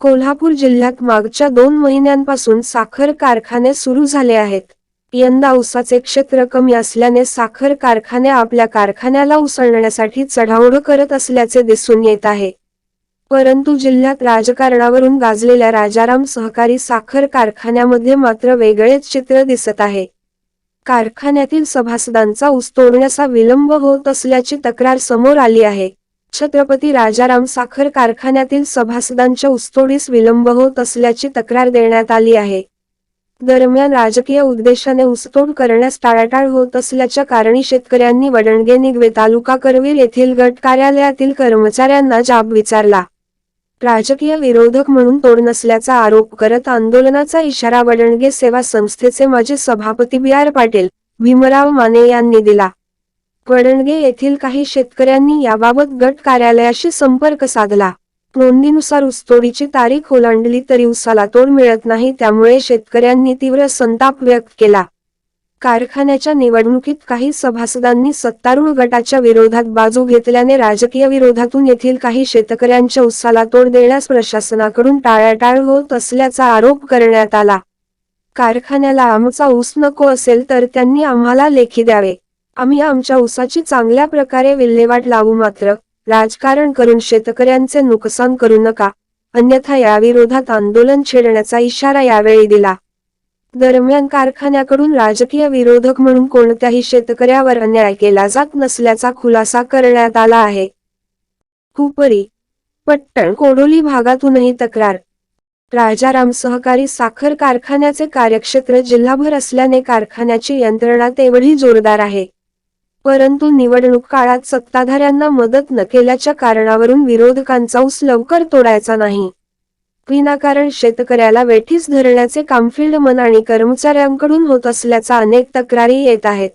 कोल्हापूर जिल्ह्यात मागच्या दोन महिन्यांपासून साखर कारखाने सुरू झाले आहेत. यंदा ऊसाचे क्षेत्र कमी असल्याने साखर कारखाने आपल्या कारखान्याला उसळण्यासाठी चढाओढ करत असल्याचे दिसून येत आहे. परंतु जिल्ह्यात राजकारणावरून गाजलेल्या राजाराम सहकारी साखर कारखान्यामध्ये मात्र वेगळेच चित्र दिसत आहे. कारखान्यातील सभासदांचा ऊस तोडण्याचा विलंब होत असल्याची तक्रार समोर आली आहे. छत्रपती राजाराम साखर कारखान्यातील सभासदांच्या उस्तोडीस विलंब होत असल्याची तक्रार देण्यात आली आहे. दरम्यान राजकीय उद्देशाने उसतोड करण्यास टाळाटाळ होत असल्याच्या कारणी शेतकऱ्यांनी वडणगे निगवे तालुका करवीर येथील गट कार्यालयातील कर्मचाऱ्यांना जाब विचारला. राजकीय विरोधक म्हणून तोड नसल्याचा आरोप करत आंदोलनाचा इशारा वडणगे सेवा संस्थेचे माजी सभापती बी आर पाटील भीमराव माने यांनी दिला. वडणगे येथील काही शेतकऱ्यांनी याबाबत गट कार्यालयाशी संपर्क साधला. नोंदीनुसार ऊसतोडीची तारीख ओलांडली तरी उसाला तोड मिळत नाही त्यामुळे शेतकऱ्यांनी तीव्र संताप व्यक्त केला. कारखान्याच्या निवडणुकीत काही सभासदांनी सत्तारूढ गटाच्या विरोधात बाजू घेतल्याने राजकीय विरोधातून येथील काही शेतकऱ्यांच्या उसाला तोड देण्यास प्रशासनाकडून टाळाटाळ होत असल्याचा आरोप करण्यात आला. कारखान्याला आमचा ऊस नको असेल तर त्यांनी आम्हाला लेखी द्यावे. आम्ही आमच्या ऊसाची चांगल्या प्रकारे विल्हेवाट लावू मात्र राजकारण करून शेतकऱ्यांचे नुकसान करू नका. अन्यथा याविरोधात आंदोलन छेडण्याचा इशारा यावेळी दिला. दरम्यान कारखान्याकडून राजकीय विरोधक म्हणून कोणत्याही शेतकऱ्यावर अन्याय केला जात नसल्याचा खुलासा करण्यात आला आहे. हुपरी पट्टण कोडोली भागातूनही तक्रार. राजाराम सहकारी साखर कारखान्याचे कार्यक्षेत्र जिल्हाभर असल्याने कारखान्याची यंत्रणा तेवढी जोरदार आहे. परंतु निवडणूक काळात सत्ताधाऱ्यांना मदत न केल्याच्या कारणावरून विरोधकांचा ऊस लवकर तोडायचा नाही. विनाकारण शेतकऱ्याला वेठीस धरण्याचे कामफिल्ड मन आणि कर्मचाऱ्यांकडून होत असल्याचा अनेक तक्रारी येत आहेत.